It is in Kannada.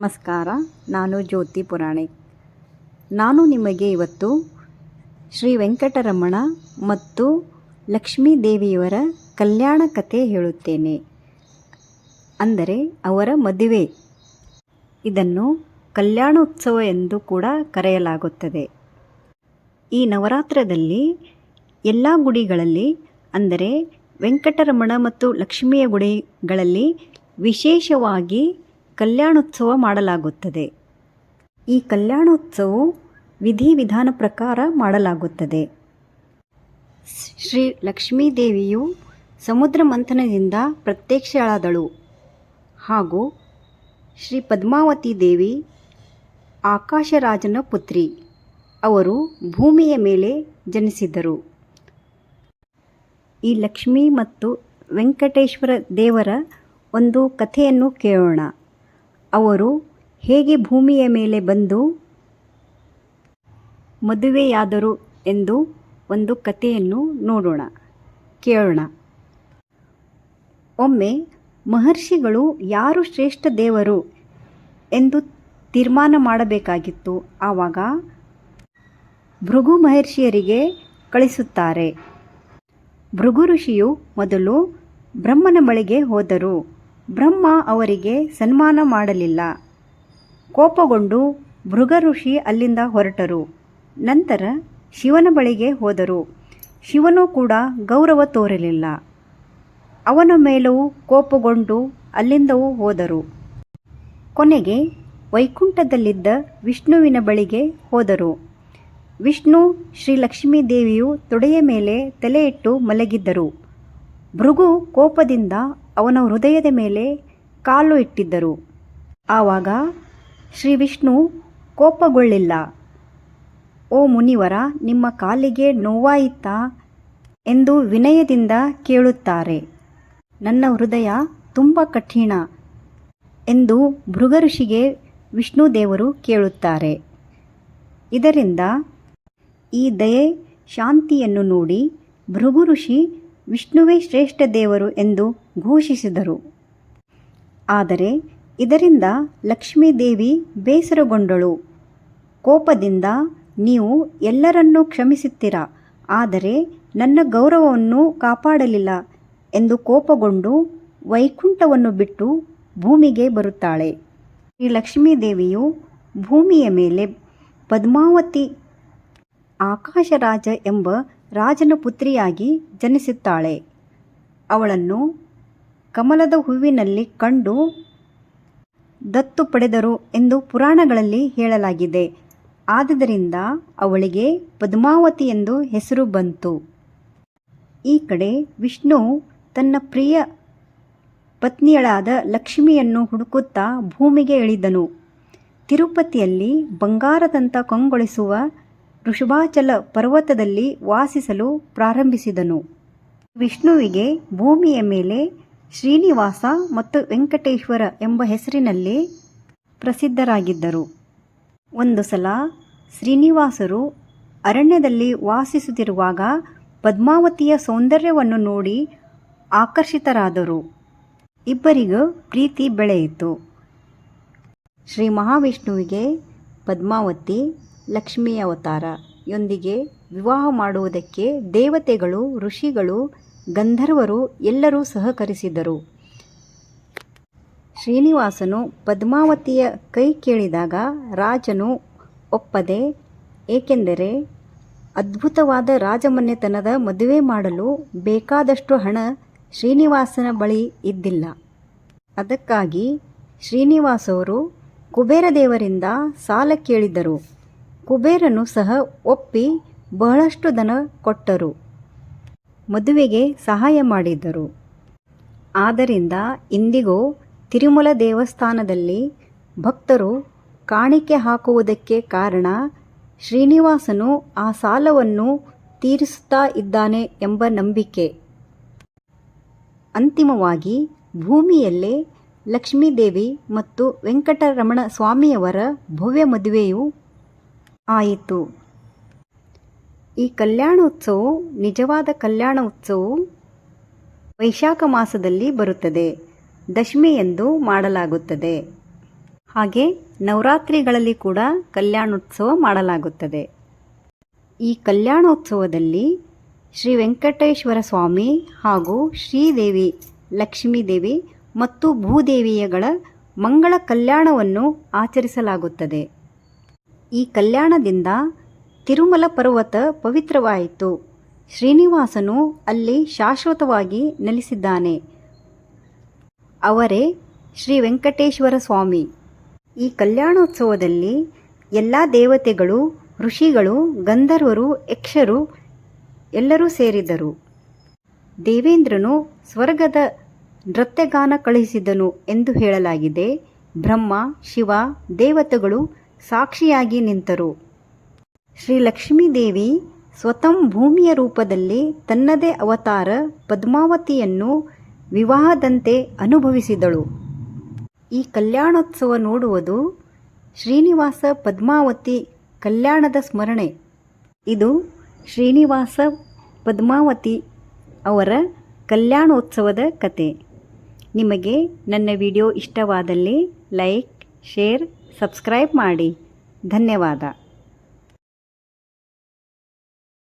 ನಮಸ್ಕಾರ, ನಾನು ಜ್ಯೋತಿ ಪುರಾಣಿಕ್ ನಾನು ನಿಮಗೆ ಇವತ್ತು ಶ್ರೀ ವೆಂಕಟರಮಣ ಮತ್ತು ಲಕ್ಷ್ಮೀ ದೇವಿಯವರ ಕಲ್ಯಾಣ ಕಥೆ ಹೇಳುತ್ತೇನೆ. ಅಂದರೆ ಅವರ ಮದುವೆ. ಇದನ್ನು ಕಲ್ಯಾಣೋತ್ಸವ ಎಂದು ಕೂಡ ಕರೆಯಲಾಗುತ್ತದೆ. ಈ ನವರಾತ್ರದಲ್ಲಿ ಎಲ್ಲ ಗುಡಿಗಳಲ್ಲಿ, ಅಂದರೆ ವೆಂಕಟರಮಣ ಮತ್ತು ಲಕ್ಷ್ಮಿಯ ಗುಡಿಗಳಲ್ಲಿ ವಿಶೇಷವಾಗಿ ಕಲ್ಯಾಣೋತ್ಸವ ಮಾಡಲಾಗುತ್ತದೆ. ಈ ಕಲ್ಯಾಣೋತ್ಸವವು ವಿಧಿವಿಧಾನ ಪ್ರಕಾರ ಮಾಡಲಾಗುತ್ತದೆ. ಶ್ರೀ ಲಕ್ಷ್ಮೀದೇವಿಯು ಸಮುದ್ರ ಮಂಥನದಿಂದ ಪ್ರತ್ಯಕ್ಷಳಾದಳು. ಹಾಗೂ ಶ್ರೀ ಪದ್ಮಾವತಿ ದೇವಿ, ಆಕಾಶರಾಜನ ಪುತ್ರಿ, ಅವರು ಭೂಮಿಯ ಮೇಲೆ ಜನಿಸಿದರು. ಈ ಲಕ್ಷ್ಮಿ ಮತ್ತು ವೆಂಕಟೇಶ್ವರ ದೇವರ ಒಂದು ಕಥೆಯನ್ನು ಕೇಳೋಣ. ಅವರು ಹೇಗೆ ಭೂಮಿಯ ಮೇಲೆ ಬಂದು ಮದುವೆಯಾದರು ಎಂದು ಒಂದು ಕಥೆಯನ್ನು ನೋಡೋಣ, ಕೇಳೋಣ. ಒಮ್ಮೆ ಮಹರ್ಷಿಗಳು ಯಾರು ಶ್ರೇಷ್ಠ ದೇವರು ಎಂದು ತೀರ್ಮಾನ ಮಾಡಬೇಕಾಗಿತ್ತು, ಆವಾಗ ಭೃಗು ಮಹರ್ಷಿಯರಿಗೆ ಕಳಿಸುತ್ತಾರೆ. ಭೃಗು ಋಷಿಯು ಮೊದಲು ಬ್ರಹ್ಮನ ಬಳಿಗೆ ಹೋದರು. ಬ್ರಹ್ಮ ಅವರಿಗೆ ಸನ್ಮಾನ ಮಾಡಲಿಲ್ಲ. ಕೋಪಗೊಂಡು ಭೃಗ ಋಷಿ ಅಲ್ಲಿಂದ ಹೊರಟರು. ನಂತರ ಶಿವನ ಬಳಿಗೆ ಹೋದರು. ಶಿವನು ಕೂಡ ಗೌರವ ತೋರಲಿಲ್ಲ. ಅವನ ಮೇಲೂ ಕೋಪಗೊಂಡು ಅಲ್ಲಿಂದವೂ ಹೋದರು. ಕೊನೆಗೆ ವೈಕುಂಠದಲ್ಲಿದ್ದ ವಿಷ್ಣುವಿನ ಬಳಿಗೆ ಹೋದರು. ವಿಷ್ಣು ಶ್ರೀ ಲಕ್ಷ್ಮೀ ದೇವಿಯು ತೊಡೆಯ ಮೇಲೆ ತಲೆಯಿಟ್ಟು ಮಲಗಿದ್ದರು. ಭೃಗು ಕೋಪದಿಂದ ಅವನ ಹೃದಯದ ಮೇಲೆ ಕಾಲು ಇಟ್ಟಿದ್ದರು. ಆವಾಗ ಶ್ರೀ ವಿಷ್ಣು ಕೋಪಗೊಳ್ಳಿಲ್ಲ. ಓ ಮುನಿವರ, ನಿಮ್ಮ ಕಾಲಿಗೆ ನೋವಾಯಿತಾ ಎಂದು ವಿನಯದಿಂದ ಕೇಳುತ್ತಾರೆ. ನನ್ನ ಹೃದಯ ತುಂಬ ಕಠಿಣ ಎಂದು ಭೃಗಋಷಿಗೆ ವಿಷ್ಣು ದೇವರು ಕೇಳುತ್ತಾರೆ. ಇದರಿಂದ ಈ ದಯೆ ಶಾಂತಿಯನ್ನು ನೋಡಿ ಭೃಗು ಋಷಿ ವಿಷ್ಣುವೇ ಶ್ರೇಷ್ಠ ದೇವರು ಎಂದು ಘೋಷಿಸಿದರು. ಆದರೆ ಇದರಿಂದ ಲಕ್ಷ್ಮೀದೇವಿ ಬೇಸರಗೊಂಡಳು. ಕೋಪದಿಂದ ನೀವು ಎಲ್ಲರನ್ನೂ ಕ್ಷಮಿಸುತ್ತೀರ? ಆದರೆ ನನ್ನ ಗೌರವವನ್ನು ಕಾಪಾಡಲಿಲ್ಲ ಎಂದು ಕೋಪಗೊಂಡು ವೈಕುಂಠವನ್ನು ಬಿಟ್ಟು ಭೂಮಿಗೆ ಬರುತ್ತಾಳೆ. ಶ್ರೀ ಲಕ್ಷ್ಮೀದೇವಿಯು ಭೂಮಿಯ ಮೇಲೆ ಪದ್ಮಾವತಿ ಆಕಾಶರಾಜ ಎಂಬ ರಾಜನ ಪುತ್ರಿಯಾಗಿ ಜನಿಸುತ್ತಾಳೆ ಅವಳನ್ನು ಕಮಲದ ಹೂವಿನಲ್ಲಿ ಕಂಡು ದತ್ತು ಪಡೆದರು ಎಂದು ಪುರಾಣಗಳಲ್ಲಿ ಹೇಳಲಾಗಿದೆ. ಆದ್ದರಿಂದ ಅವಳಿಗೆ ಪದ್ಮಾವತಿ ಎಂದು ಹೆಸರು ಬಂತು. ಈ ಕಡೆ ವಿಷ್ಣು ತನ್ನ ಪ್ರಿಯ ಪತ್ನಿಯಳಾದ ಲಕ್ಷ್ಮಿಯನ್ನು ಹುಡುಕುತ್ತಾ ಭೂಮಿಗೆ ಇಳಿದನು. ತಿರುಪತಿಯಲ್ಲಿ ಬಂಗಾರದಂತ ಕಂಗೊಳಿಸುವ ಋಷಭಾಚಲ ಪರ್ವತದಲ್ಲಿ ವಾಸಿಸಲು ಪ್ರಾರಂಭಿಸಿದನು. ವಿಷ್ಣುವಿಗೆ ಭೂಮಿಯ ಮೇಲೆ ಶ್ರೀನಿವಾಸ ಮತ್ತು ವೆಂಕಟೇಶ್ವರ ಎಂಬ ಹೆಸರಿನಲ್ಲಿ ಪ್ರಸಿದ್ಧರಾಗಿದ್ದರು. ಒಂದು ಸಲ ಶ್ರೀನಿವಾಸರು ಅರಣ್ಯದಲ್ಲಿ ವಾಸಿಸುತ್ತಿರುವಾಗ ಪದ್ಮಾವತಿಯ ಸೌಂದರ್ಯವನ್ನು ನೋಡಿ ಆಕರ್ಷಿತರಾದರು. ಇಬ್ಬರಿಗೂ ಪ್ರೀತಿ ಬೆಳೆಯಿತು. ಶ್ರೀ ಮಹಾವಿಷ್ಣುವಿಗೆ ಪದ್ಮಾವತಿ ಲಕ್ಷ್ಮೀ ಅವತಾರ. ಯೊಂದಿಗೆ ವಿವಾಹ ಮಾಡುವುದಕ್ಕೆ ದೇವತೆಗಳು, ಋಷಿಗಳು, ಗಂಧರ್ವರು ಎಲ್ಲರೂ ಸಹಕರಿಸಿದರು. ಶ್ರೀನಿವಾಸನು ಪದ್ಮಾವತಿಯ ಕೈ ಕೇಳಿದಾಗ ರಾಜನು ಒಪ್ಪದೆ, ಏಕೆಂದರೆ ಅದ್ಭುತವಾದ ರಾಜಮನೆತನದ ಮದುವೆ ಮಾಡಲು ಬೇಕಾದಷ್ಟು ಹಣ ಶ್ರೀನಿವಾಸನ ಬಳಿ ಇದ್ದಿಲ್ಲ. ಅದಕ್ಕಾಗಿ ಶ್ರೀನಿವಾಸವರು ಕುಬೇರ ದೇವರಿಂದ ಸಾಲ ಕೇಳಿದರು. ಕುಬೇರನು ಸಹ ಒಪ್ಪಿ ಬಹಳಷ್ಟು ದನ ಕೊಟ್ಟರು. ಮದುವೆಗೆ ಸಹಾಯ ಮಾಡಿದ್ದರು ಆದ್ದರಿಂದ ಇಂದಿಗೂ ತಿರುಮಲ ದೇವಸ್ಥಾನದಲ್ಲಿ ಭಕ್ತರು ಕಾಣಿಕೆ ಹಾಕುವುದಕ್ಕೆ ಕಾರಣ ಶ್ರೀನಿವಾಸನು ಆ ಸಾಲವನ್ನು ತೀರಿಸುತ್ತಾ ಇದ್ದಾನೆ ಎಂಬ ನಂಬಿಕೆ. ಅಂತಿಮವಾಗಿ ಭೂಮಿಯಲ್ಲೇ ಲಕ್ಷ್ಮೀದೇವಿ ಮತ್ತು ವೆಂಕಟರಮಣ ಸ್ವಾಮಿಯವರ ಭವ್ಯ ಮದುವೆಯು ಆಯಿತು. ಈ ಕಲ್ಯಾಣೋತ್ಸವವು ನಿಜವಾದ ಕಲ್ಯಾಣ ಉತ್ಸವವು ವೈಶಾಖ ಮಾಸದಲ್ಲಿ ಬರುತ್ತದೆ. ದಶಮಿ ಎಂದು ಮಾಡಲಾಗುತ್ತದೆ. ಹಾಗೆ ನವರಾತ್ರಿಗಳಲ್ಲಿ ಕೂಡ ಕಲ್ಯಾಣೋತ್ಸವ ಮಾಡಲಾಗುತ್ತದೆ. ಈ ಕಲ್ಯಾಣೋತ್ಸವದಲ್ಲಿ ಶ್ರೀ ವೆಂಕಟೇಶ್ವರ ಸ್ವಾಮಿ ಹಾಗೂ ಶ್ರೀದೇವಿ ಲಕ್ಷ್ಮೀದೇವಿ ಮತ್ತು ಭೂದೇವಿಯಗಳ ಮಂಗಳ ಕಲ್ಯಾಣವನ್ನು ಆಚರಿಸಲಾಗುತ್ತದೆ. ಈ ಕಲ್ಯಾಣದಿಂದ ತಿರುಮಲ ಪರ್ವತ ಪವಿತ್ರವಾಯಿತು. ಶ್ರೀನಿವಾಸನು ಅಲ್ಲಿ ಶಾಶ್ವತವಾಗಿ ನೆಲೆಸಿದ್ದಾನೆ. ಅವರೇ ಶ್ರೀ ವೆಂಕಟೇಶ್ವರ ಸ್ವಾಮಿ. ಈ ಕಲ್ಯಾಣೋತ್ಸವದಲ್ಲಿ ಎಲ್ಲ ದೇವತೆಗಳು, ಋಷಿಗಳು, ಗಂಧರ್ವರು, ಯಕ್ಷರು ಎಲ್ಲರೂ ಸೇರಿದರು. ದೇವೇಂದ್ರನು ಸ್ವರ್ಗದ ನೃತ್ಯಗಾನ ಕಳುಹಿಸಿದನು ಎಂದು ಹೇಳಲಾಗಿದೆ. ಬ್ರಹ್ಮ, ಶಿವ, ದೇವತೆಗಳು ಸಾಕ್ಷಿಯಾಗಿ ನಿಂತರು. ಶ್ರೀ ಲಕ್ಷ್ಮೀದೇವಿ ಸ್ವತಃ ಭೂಮಿಯ ರೂಪದಲ್ಲಿ ತನ್ನದೇ ಅವತಾರ ಪದ್ಮಾವತಿಯನ್ನು ವಿವಾಹದಂತೆ ಅನುಭವಿಸಿದಳು. ಈ ಕಲ್ಯಾಣೋತ್ಸವ ನೋಡುವುದು ಶ್ರೀನಿವಾಸ ಪದ್ಮಾವತಿ ಕಲ್ಯಾಣದ ಸ್ಮರಣೆ. ಇದು ಶ್ರೀನಿವಾಸ ಪದ್ಮಾವತಿ ಅವರ ಕಲ್ಯಾಣೋತ್ಸವದ ಕತೆ. ನಿಮಗೆ ನನ್ನ ವಿಡಿಯೋ ಇಷ್ಟವಾದಲ್ಲಿ ಲೈಕ್, ಶೇರ್ ಸಬ್ಸ್ಕ್ರೈಬ್ ಮಾಡಿ. ಧನ್ಯವಾದ.